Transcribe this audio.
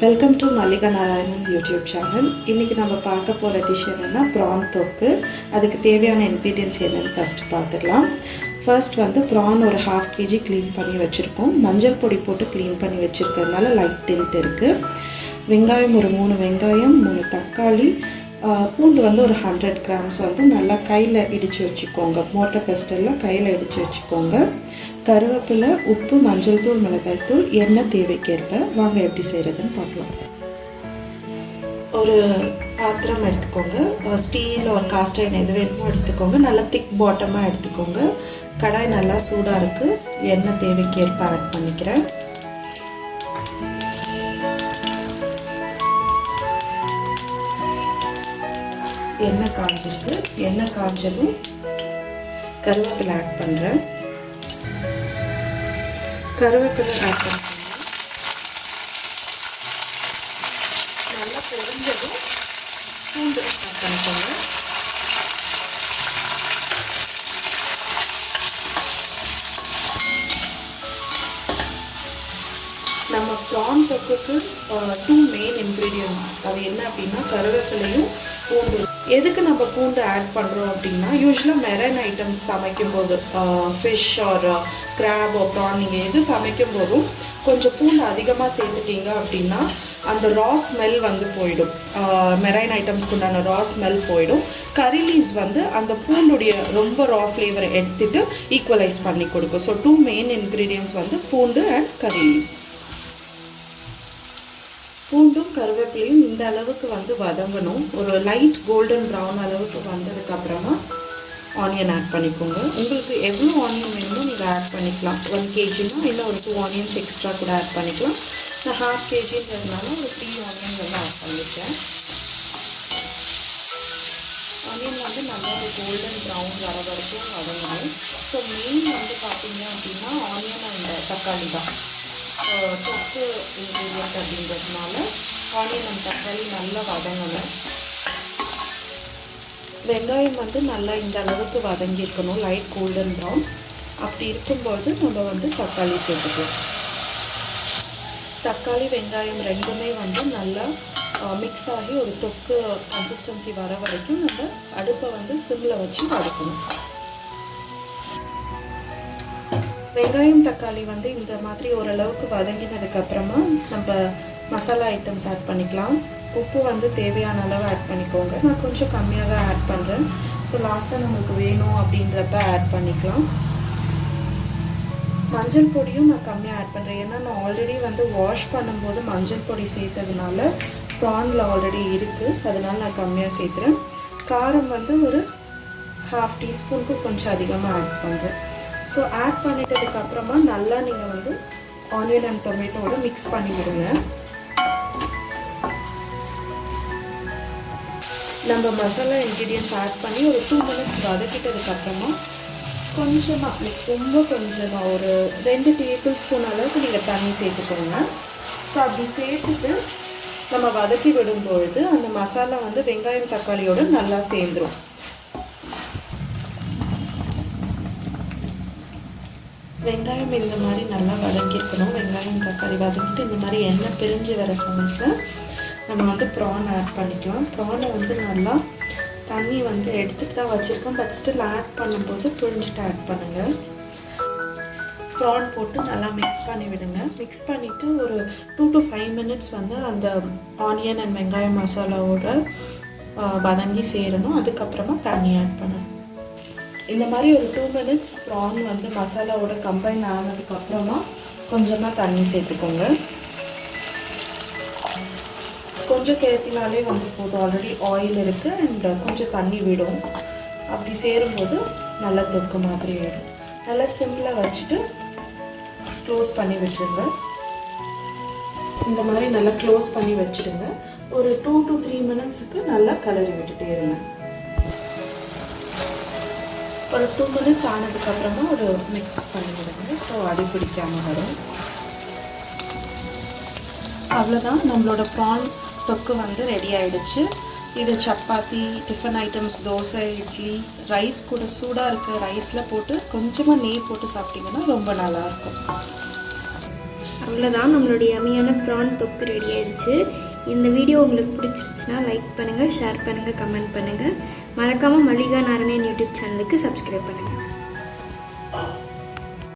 Welcome to Mallika Narayanan YouTube channel இன்றைக்கி நம்ம பார்க்க போகிற டிஷ் என்னென்னா ப்ரான் தொக்கு. அதுக்கு தேவையான இன்க்ரீடியன்ஸ் என்னென்னு ஃபஸ்ட்டு பார்த்துடலாம். ஃபர்ஸ்ட் வந்து ப்ரான் ஒரு ஹாஃப் கேஜி க்ளீன் பண்ணி வச்சுருக்கோம். மஞ்சள் பொடி போட்டு க்ளீன் பண்ணி வச்சுருக்கிறதுனால லைட் டின்ட் இருக்குது வெங்காயம் ஒரு மூணு வெங்காயம் மூணு தக்காளி பூண்டு வந்து ஒரு ஹண்ட்ரட் கிராம்ஸ் வந்து நல்லா கையில் இடித்து வச்சுக்கோங்க. மோட்டர் பெஸ்டலில் கையில் இடித்து வச்சுக்கோங்க. கருவேப்பிலை உப்பு மஞ்சள் தூள் மிளகாய் தூள் எண்ணெய் தேவைக்கேற்ப. வாங்க எப்படி செய்கிறதுன்னு பார்க்கலாம். ஒரு பாத்திரம் எடுத்துக்கோங்க. ஸ்டீல் ஒரு காஸ்ட் எது வேணுமோ எடுத்துக்கோங்க. நல்லா திக் பாட்டமாக எடுத்துக்கோங்க. கடாய் நல்லா சூடாக இருக்குது எண்ணெய் தேவைக்கேற்ப ஆட் பண்ணிக்கிறேன். எண்ணெய் காஞ்சிருக்கு? எண்ணெய் காஞ்சதும் கருவேப்பிலை ஆட் பண்ணுறேன் கருவேப்பிலை ஆட் பண்ணுறேன் நல்லா பொரிஞ்சதும் பூண்டு ஆட் பண்ணிக்கோங்க. தொக்குக்கு டூ மெயின் இன்க்ரீடியன்ஸ் அது என்ன அப்படின்னா கருவேப்பிலையும் பூண்டு. எதுக்கு நம்ம பூண்டு ஆட் பண்ணுறோம் அப்படின்னா யூஸ்வலாக மெரைன் ஐட்டம்ஸ் சமைக்கும் போது ஃபிஷ் ஆர் கிராப் ப்ரான் நீங்கள் எது சமைக்கும் போதும் கொஞ்சம் பூண்டு அதிகமாக சேர்த்துட்டீங்க அப்படின்னா அந்த ரா ஸ்மெல் வந்து போயிடும். மெரைன் ஐட்டம்ஸ்க்கு உண்டான ரா ஸ்மெல் போயிடும். கறி லீவ்ஸ் வந்து அந்த பூண்டுடைய ரொம்ப ரா ஃப்ளேவரை எடுத்துட்டு ஈக்குவலைஸ் பண்ணி கொடுக்கும். ஸோ டூ மெயின் இன்க்ரீடியன்ஸ் வந்து பூண்டு அண்ட் கறி லீவ்ஸ் பூண்டும் கருவேப்பிலையும் இந்த அளவுக்கு வந்து வதங்கணும். ஒரு லைட் கோல்டன் ப்ரௌன் அளவுக்கு வந்ததுக்கு அப்புறமா ஆனியன் ஆட் பண்ணிக்கோங்க. உங்களுக்கு எவ்வளோ ஆனியன் வேணுமோ நீங்கள் ஆட் பண்ணிக்கலாம். ஒன் கேஜினா இல்லை ஒரு டூ ஆனியன்ஸ் எக்ஸ்ட்ரா கூட ஆட் பண்ணிக்கலாம். நான் ஹாஃப் கேஜின்றதுனால ஒரு த்ரீ ஆனியன் வந்து ஆட் பண்ணியிருக்கேன் ஆனியன் வந்து நல்லா ஒரு கோல்டன் ப்ரௌன் வர வரைக்கும் வதங்கணும். ஸோ மெயின் வந்து பார்த்தீங்க அப்படின்னா ஆனியன் அண்ட் தக்காளி தான். தொக்கு இன்க்ரீடியன்ட் அப்படின்றதுனால தக்காளி நம்ம தக்காளி நல்லா வதங்கணும். வெங்காயம் வந்து நல்லா இந்த அளவுக்கு வதங்கியிருக்கணும். லைட் கோல்டன் ப்ரௌன் அப்படி இருக்கும்போது நம்ம வந்து தக்காளி சேர்த்துக்கலாம். தக்காளி வெங்காயம் ரெண்டுமே வந்து நல்லா மிக்ஸ் ஆகி ஒரு தொக்கு கன்சிஸ்டன்சி வர வரைக்கும் நம்ம அடுப்பை வந்து சிம்மில் வச்சு வதக்கணும். வெங்காயம் தக்காளி வந்து இந்த மாதிரி ஓரளவுக்கு வதங்கினதுக்கப்புறமா நம்ம மசாலா ஐட்டம்ஸ் ஆட் பண்ணிக்கலாம். உப்பு வந்து தேவையான அளவு ஆட் பண்ணிக்கோங்க. நான் கொஞ்சம் கம்மியாக தான் ஆட் பண்ணுறேன் ஸோ லாஸ்ட்டாக நம்மளுக்கு வேணும் அப்படின்றப்ப ஆட் பண்ணிக்கலாம். மஞ்சள் பொடியும் நான் கம்மியாக ஆட் பண்ணுறேன் ஏன்னா நான் ஆல்ரெடி வந்து வாஷ் பண்ணும்போது மஞ்சள் பொடி சேர்த்ததுனால ப்ரானில் ஆல்ரெடி இருக்குது அதனால நான் கம்மியாக சேர்த்துறேன் காரம் வந்து ஒரு ஹாஃப் டீஸ்பூனுக்கு கொஞ்சம் அதிகமாக ஆட் பண்ணுறேன் ஸோ ஆட் பண்ணிட்டதுக்கப்புறமா நல்லா நீங்கள் வந்து ஆனியன் அண்ட் டொமேட்டோட மிக்ஸ் பண்ணிவிடுங்க நம்ம மசாலா இன்க்ரீடியன்ஸ் ஆட் பண்ணி ஒரு டூ மினிட்ஸ் வதக்கிட்டதுக்கப்புறமா கொஞ்சமாக லைக் ரொம்ப கொஞ்சமாக ஒரு ரெண்டு டேபிள் ஸ்பூன் அளவுக்கு நீங்கள் தண்ணி சேர்த்துக்கோங்க. ஸோ அப்படி சேர்த்துட்டு நம்ம வதக்கி விடும்பொழுது அந்த மசாலா வந்து வெங்காயம் தக்காளியோடு நல்லா சேர்ந்துடும் வெங்காயம் இந்த மாதிரி நல்லா வதக்கியிருக்கணும் வெங்காயம் தக்காளி வதக்கிட்டு இந்த மாதிரி எண்ணெய் பிரிஞ்சு வர சமயத்தில் நம்ம வந்து ப்ரான் ஆட் பண்ணிக்கலாம். ப்ரானை வந்து நல்லா தண்ணி வந்து எடுத்துகிட்டு தான் வச்சுருக்கோம். பட் ஸ்டில் ஆட் பண்ணும்போது புரிஞ்சுட்டு ஆட் பண்ணுங்கள் ப்ரான் போட்டு நல்லா மிக்ஸ் பண்ணி விடுங்க. மிக்ஸ் பண்ணிவிட்டு ஒரு டூ டு ஃபைவ் மினிட்ஸ் வந்து அந்த ஆனியன் அண்ட் வெங்காயம் மசாலாவோட வதங்கி சேரணும். அதுக்கப்புறமா தண்ணி ஆட் பண்ணணும். இந்த மாதிரி ஒரு டூ மினிட்ஸ் ப்ரான் வந்து மசாலாவோட கம்பைன் ஆனதுக்கப்புறமா கொஞ்சமாக தண்ணி சேர்த்துக்கோங்க. கொஞ்சம் சேர்த்தினாலே வந்து போதும். ஆல்ரெடி ஆயில் இருக்குது அண்ட் கொஞ்சம் தண்ணி விடும். அப்படி சேரும்போது நல்லா தொக்கு மாதிரி ஆயிடும். நல்லா சிம்மில் வச்சுட்டு க்ளோஸ் பண்ணி விட்டுருங்க. இந்த மாதிரி நல்லா க்ளோஸ் பண்ணி வச்சுடுங்க. ஒரு டூ டு த்ரீ மினிட்ஸுக்கு நல்லா கலரி விட்டுட்டே இருங்க. ஒரு டூ மினிட்ஸ் ஆனதுக்கப்புறமா ஒரு மிக்ஸ் பண்ணி விடுங்க. ஸோ அடி பிடிக்காமல் வரும். அவ்வளோதான் நம்மளோட ப்ரான் தொக்கு வந்து ரெடி ஆயிடுச்சு. இது chapati tiffin items dosa idli rice கூட சூடாக இருக்க ரைஸில் போட்டு கொஞ்சமாக நெய் போட்டு சாப்பிட்டிங்கன்னா ரொம்ப நல்லாயிருக்கும் அவ்வளோதான் நம்மளுடைய அம்மியான ப்ரான் தொக்கு ரெடி ஆயிடுச்சு. இந்த வீடியோ உங்களுக்கு பிடிச்சிருச்சுன்னா லைக் பண்ணுங்கள் ஷேர் பண்ணுங்கள் கமெண்ட் பண்ணுங்கள் மறக்காமல் மல்லிகா நாராயணன் யூடியூப் சேனலுக்கு சப்ஸ்கிரைப் பண்ணுங்கள்